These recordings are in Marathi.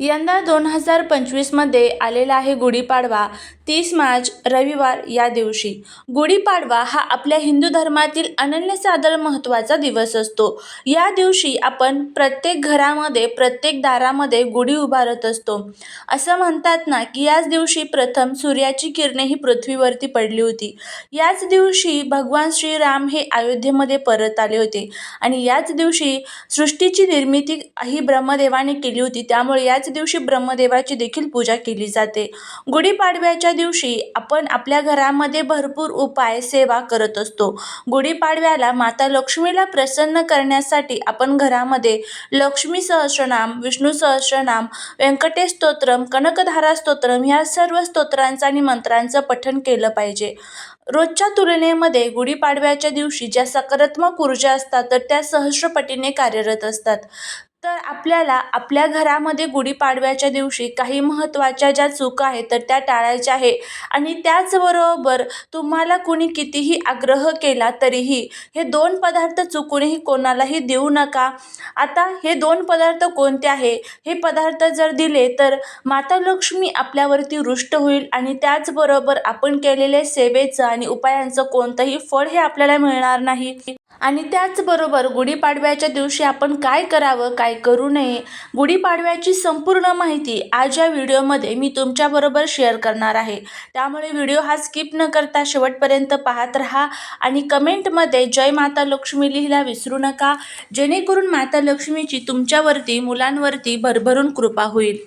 यंदा दोन हजार पंचवीसमध्ये आलेला आहे गुढीपाडवा तीस मार्च रविवार या दिवशी. गुढीपाडवा हा आपल्या हिंदू धर्मातील अनन्यसाधारण महत्त्वाचा दिवस असतो. या दिवशी आपण प्रत्येक घरामध्ये प्रत्येक दारामध्ये गुढी उभारत असतो. असं म्हणतात ना की याच दिवशी प्रथम सूर्याची किरणे ही पृथ्वीवरती पडली होती. याच दिवशी भगवान श्रीराम हे अयोध्येमध्ये परत आले होते. आणि याच दिवशी सृष्टीची निर्मिती ही ब्रह्मदेवाने केली होती. त्यामुळे याच दिवशी ब्रह्मदेवाची देखील पूजा केली जाते. गुढीपाडव्याच्या दिवशी आपण आपल्या घरामध्ये भरपूर उपाय सेवा करत असतो. गुढीपाडव्याला माता लक्ष्मीला प्रसन्न करण्यासाठी आपण घरामध्ये लक्ष्मी सहस्रनाम विष्णू सहस्रनाम व्यंकटेश स्तोत्रम कनकधारा स्तोत्रम ह्या सर्व स्तोत्रांचं आणि मंत्रांचं पठण केलं पाहिजे. रोजच्या तुलनेमध्ये गुढीपाडव्याच्या दिवशी ज्या सकारात्मक ऊर्जा असतात तर त्या सहस्रपटीने कार्यरत असतात. तर आपल्याला आपल्या घरामध्ये गुढीपाडव्याच्या दिवशी काही महत्त्वाच्या ज्या चुका आहेत तर त्या टाळायच्या आहे. आणि त्याचबरोबर तुम्हाला कुणी कितीही आग्रह केला तरीही हे दोन पदार्थ चुकूनही कोणालाही देऊ नका. आता हे दोन पदार्थ कोणते आहे? हे पदार्थ जर दिले तर माता लक्ष्मी आपल्यावरती रुष्ट होईल आणि त्याचबरोबर आपण केलेले सेवेचं आणि उपायांचं कोणतंही फळ हे आपल्याला मिळणार नाही. आणि त्याचबरोबर गुढीपाडव्याच्या दिवशी आपण काय करावं काय करू नये गुढीपाडव्याची संपूर्ण माहिती आज या व्हिडिओमध्ये मी तुमच्याबरोबर शेअर करणार आहे. त्यामुळे व्हिडिओ हा स्किप न करता शेवटपर्यंत पाहत राहा आणि कमेंटमध्ये जय माता लक्ष्मी लिहिला विसरू नका जेणेकरून माता लक्ष्मीची तुमच्यावरती मुलांवरती भरभरून कृपा होईल.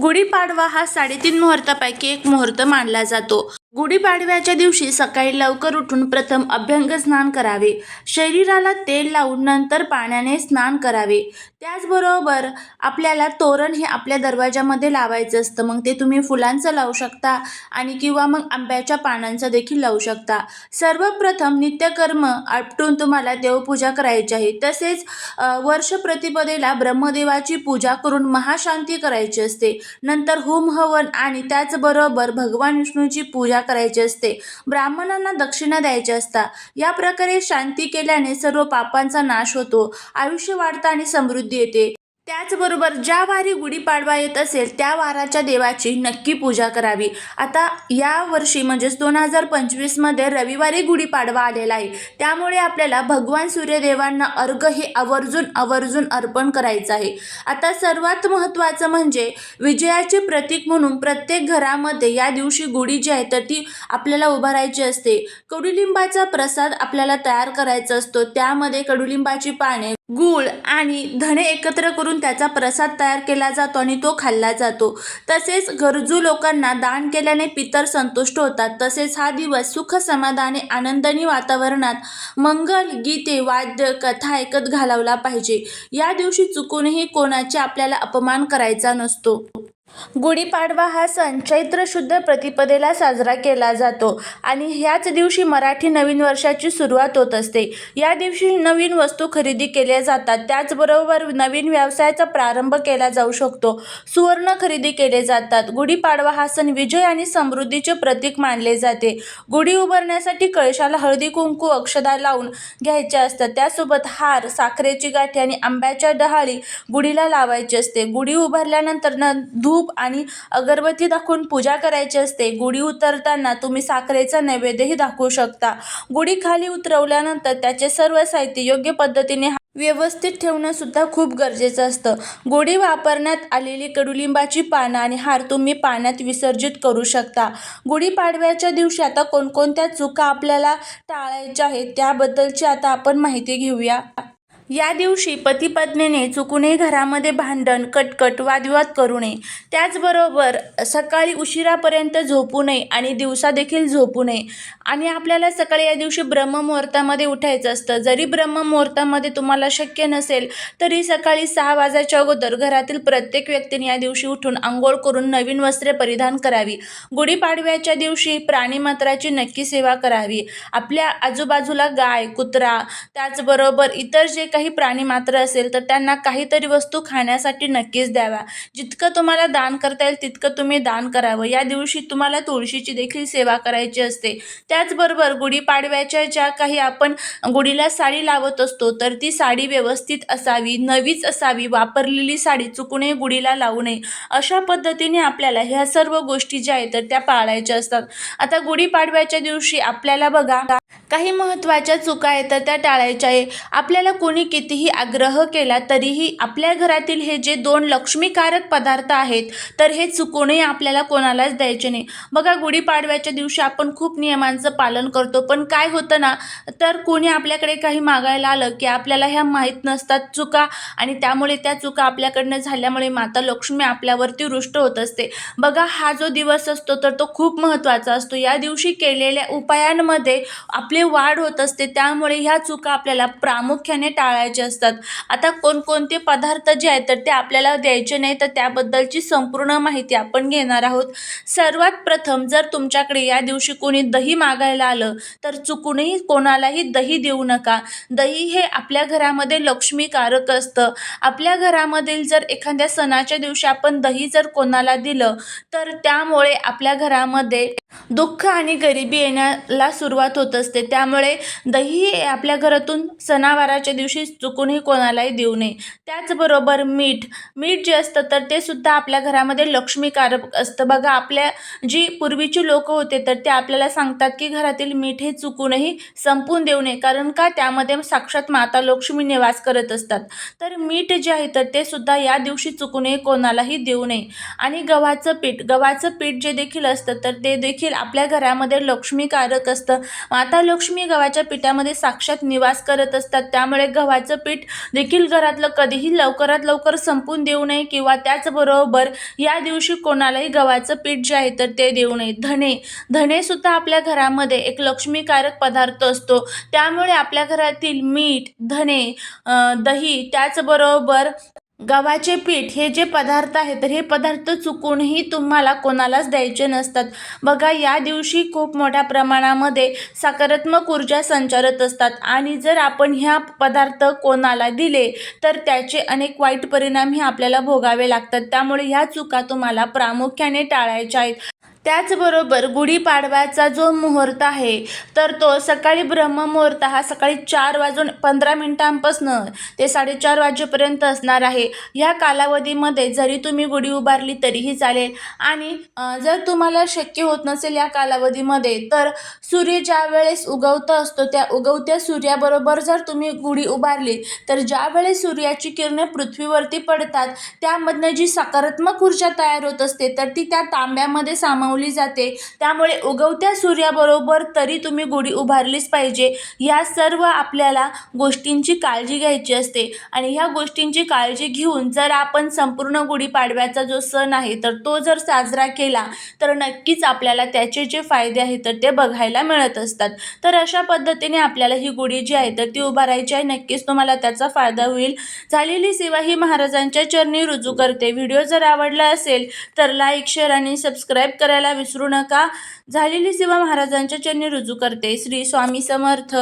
गुढीपाडवा हा साडेतीन मुहूर्तापैकी एक मुहूर्त मानला जातो. गुढीपाडव्याच्या दिवशी सकाळी लवकर उठून प्रथम अभ्यंग स्नान करावे. शरीराला तेल लावून नंतर पाण्याने स्नान करावे. त्याचबरोबर आपल्याला तोरण हे आपल्या दरवाजामध्ये लावायचं असतं. मग ते तुम्ही फुलांचं लावू शकता आणि किंवा मग आंब्याच्या पानांचं देखील लावू शकता. सर्वप्रथम नित्यकर्म आपटून तुम्हाला देवपूजा करायची आहे. तसेच वर्ष प्रतिपदेला ब्रह्मदेवाची पूजा करून महाशांती करायची असते. नंतर होम हवन आणि त्याचबरोबर भगवान विष्णूची पूजा करायची असते. ब्राह्मणांना दक्षिणा द्यायच्या असतात. या प्रकारे शांती केल्याने सर्व पापांचा नाश होतो. आयुष्य वाढतं आणि समृद्धी येते. त्याचबरोबर ज्या वारी गुढीपाडवा येत असेल त्या वाराच्या देवाची नक्की पूजा करावी. आता या वर्षी म्हणजेच दोन हजार पंचवीसमध्ये रविवारी गुढीपाडवा आलेला आहे. त्यामुळे आपल्याला भगवान सूर्यदेवांना अर्घ हे आवर्जून आवर्जून अर्पण करायचं आहे. आता सर्वात महत्त्वाचं म्हणजे विजयाचे प्रतीक म्हणून प्रत्येक घरामध्ये या दिवशी गुढी जी आहे तर ती आपल्याला उभारायची असते. कडुलिंबाचा प्रसाद आपल्याला तयार करायचा असतो. त्यामध्ये कडुलिंबाची पाने गूळ आणि धणे एकत्र करून त्याचा प्रसाद तयार केला जातो आणि तो खाल्ला जातो. तसेच गरजू लोकांना दान केल्याने पितर संतुष्ट होतात. तसेच हा दिवस सुख समाधाने आनंदानी वातावरणात मंगल गीते वाद्य कथा ऐकत घालवला पाहिजे. या दिवशी चुकूनही कोणाचे आपल्याला अपमान करायचा नसतो. गुढीपाडवा हा सण चैत्र शुद्ध प्रतिपदेला साजरा केला जातो आणि ह्याच दिवशी मराठी नवीन वर्षाची सुरुवात होत असते. या दिवशी नवीन वस्तू खरेदी केल्या जातात. त्याचबरोबर नवीन व्यवसायाचा प्रारंभ केला जाऊ शकतो. सुवर्ण खरेदी केले जातात. गुढीपाडवा हा सण विजय आणि समृद्धीचे प्रतीक मानले जाते. गुढी उभारण्यासाठी कळशाला हळदी कुंकू अक्षदा लावून घ्यायचे असतात. त्यासोबत हार साखरेची गाठी आणि आंब्याच्या डहाळी गुढीला लावायची असते. गुढी उभारल्यानंतर न धूप आणि अगरबत्ती दाखवून पूजा करायची असते. गुढी उतरताना तुम्ही साखरेचा नैवेद्यही दाखवू शकता. गुढी खाली उतरवल्यानंतर त्याचे सर्व साहित्य योग्य पद्धतीने व्यवस्थित ठेवणं सुद्धा खूप गरजेचं असतं. गुढी वापरण्यात आलेली कडुलिंबाची पानं आणि हार तुम्ही पाण्यात विसर्जित करू शकता. गुढीपाडव्याच्या दिवशी आता कोणकोणत्या चुका आपल्याला टाळायच्या आहेत त्याबद्दलची आता आपण माहिती घेऊया. या दिवशी पती पत्नीने चुकूनही घरामध्ये भांडण कटकट वादविवाद करू नये. त्याचबरोबर सकाळी उशिरापर्यंत झोपू नये आणि दिवसा देखील झोपू नये. आणि आपल्याला सकाळी या दिवशी ब्रह्ममुहूर्तामध्ये उठायचं असतं. जरी ब्रह्ममुहूर्तामध्ये तुम्हाला शक्य नसेल तरी सकाळी सहा वाजायच्या अगोदर घरातील प्रत्येक व्यक्तीने या दिवशी उठून आंघोळ करून नवीन वस्त्रे परिधान करावी. गुढीपाडव्याच्या दिवशी प्राणीमात्राची नक्की सेवा करावी. आपल्या आजूबाजूला गाय कुत्रा त्याचबरोबर इतर जे काही काही प्राणी मात्र असेल तर त्यांना काहीतरी वस्तू खाण्यासाठी नक्कीच द्याव्या जितकं तुम्हाला दान करता येईल तितकं तुम्ही दान करावं. या दिवशी तुम्हाला तुळशीची देखील सेवा करायची असते. त्याचबरोबर गुढीपाडव्याच्या ज्या काही आपण गुढीला साडी लावत असतो तर ती साडी व्यवस्थित असावी नवीच असावी वापरलेली साडी चुकूनही गुढीला लावू नये. अशा पद्धतीने आपल्याला ह्या सर्व गोष्टी ज्या आहेत तर त्या पाळायच्या असतात. आता गुढीपाडव्याच्या दिवशी आपल्याला बघा काही महत्त्वाच्या चुका आहेत तर त्या टाळायच्या आहे. आपल्याला कोणी कितीही आग्रह केला तरीही आपल्या घरातील हे जे दोन लक्ष्मीकारक पदार्थ आहेत तर हे चुकूनही आपल्याला कोणालाच द्यायचे नाही. बघा गुढीपाडव्याच्या दिवशी आपण खूप नियमांचं पालन करतो पण काय होतं ना तर कोणी आपल्याकडे काही मागायला आलं की आपल्याला ह्या माहीत नसतात चुका आणि त्यामुळे त्या चुका आपल्याकडनं झाल्यामुळे माता लक्ष्मी आपल्यावरती रुष्ट होत असते. बघा हा जो दिवस असतो तर तो खूप महत्त्वाचा असतो. या दिवशी केलेल्या उपायांमध्ये आपले वाढ होत असते त्यामुळे ह्या चुका आपल्याला प्रामुख्याने टाळायच्या असतात. आता कोणकोणते पदार्थ जे आहेत तर ते आपल्याला द्यायचे नाही तर त्याबद्दलची संपूर्ण माहिती आपण घेणार आहोत. सर्वात प्रथम जर तुमच्याकडे या दिवशी कोणी दही मागायला आलं तर चुकूनही कोणालाही दही देऊ नका. दही हे आपल्या घरामध्ये लक्ष्मीकारक असतं. आपल्या घरामधील जर एखाद्या सणाच्या दिवशी आपण दही जर कोणाला दिलं तर त्यामुळे आपल्या घरामध्ये दुःख आणि गरिबी येण्याला सुरुवात होत असते. त्यामुळे दही आपल्या घरातून सणावाराच्या दिवशी चुकूनही कोणालाही देऊ नये. त्याचबरोबर मीठ. मीठ जे असतं तर ते सुद्धा आपल्या घरामध्ये लक्ष्मीकारक असतं. बघा आपल्या जी पूर्वीची लोक होते तर ते आपल्याला सांगतात की घरातील मीठ हे चुकूनही संपून देऊ नये. कारण का? त्यामध्ये साक्षात माता लक्ष्मी निवास करत असतात. तर मीठ जे आहे तर ते सुद्धा या दिवशी चुकूनही कोणालाही देऊ नये. आणि गव्हाचं पीठ. गव्हाचं पीठ जे देखील असतं तर ते देखील देखील आपल्या घरामध्ये लक्ष्मीकारक असतं. माता लक्ष्मी गव्हाच्या पिठामध्ये साक्षात निवास करत असतात. त्यामुळे गव्हाचं पीठ देखील घरातलं कधीही लवकरात लवकर संपून देऊ नये किंवा त्याचबरोबर या दिवशी कोणालाही गव्हाचं पीठ जे आहे तर ते देऊ नये. धणे धणेसुद्धा आपल्या घरामध्ये एक लक्ष्मीकारक पदार्थ असतो. त्यामुळे आपल्या घरातील मीठ धणे दही त्याचबरोबर गव्हाचे पीठ हे जे पदार्थ आहेत तर हे पदार्थ चुकूनही तुम्हाला कोणालाच द्यायचे नसतात. बघा या दिवशी खूप मोठ्या प्रमाणामध्ये सकारात्मक ऊर्जा संचारत असतात. आणि जर आपण ह्या पदार्थ कोणाला दिले तर त्याचे अनेक वाईट परिणामही आपल्याला भोगावे लागतात. त्यामुळे ह्या चुका तुम्हाला प्रामुख्याने टाळायच्या आहेत. त्याचबरोबर गुढीपाडव्याचा जो मुहूर्त आहे तर तो सकाळी ब्रह्ममुहूर्त हा सकाळी चार वाजून पंधरा मिनिटांपासनं ते साडेचार वाजेपर्यंत असणार आहे. ह्या कालावधीमध्ये जरी तुम्ही गुढी उभारली तरीही चालेल. आणि जर तुम्हाला शक्य होत नसेल या कालावधीमध्ये तर सूर्य ज्या वेळेस उगवत असतो त्या उगवत्या सूर्याबरोबर जर तुम्ही गुढी उभारली तर ज्या वेळेस सूर्याची किरणे पृथ्वीवरती पडतात त्यामधनं जी सकारात्मक ऊर्जा तयार होत असते तर ती त्या तांब्यामध्ये बनवली जाते. त्यामुळे उगवत्या सूर्याबरोबर तरी तुम्ही गुढी उभारलीच पाहिजे. या सर्व आपल्याला गोष्टींची काळजी घ्यायची असते. आणि ह्या गोष्टींची काळजी घेऊन जर आपण संपूर्ण गुढीपाडव्याचा जो सण आहे तर तो जर साजरा केला तर नक्कीच आपल्याला त्याचे जे फायदे आहेत तर ते बघायला मिळत असतात. तर अशा पद्धतीने आपल्याला ही गुढी जी आहे तर ती उभारायची आहे. नक्कीच तुम्हाला त्याचा फायदा होईल. झालेली सेवा ही महाराजांच्या चरणी रुजू करते. व्हिडिओ जर आवडला असेल तर लाईक शेअर आणि सबस्क्राईब करायला विसरू नका. झालेली सेवा महाराजांच्या चरणी रुजू करते. श्री स्वामी समर्थ.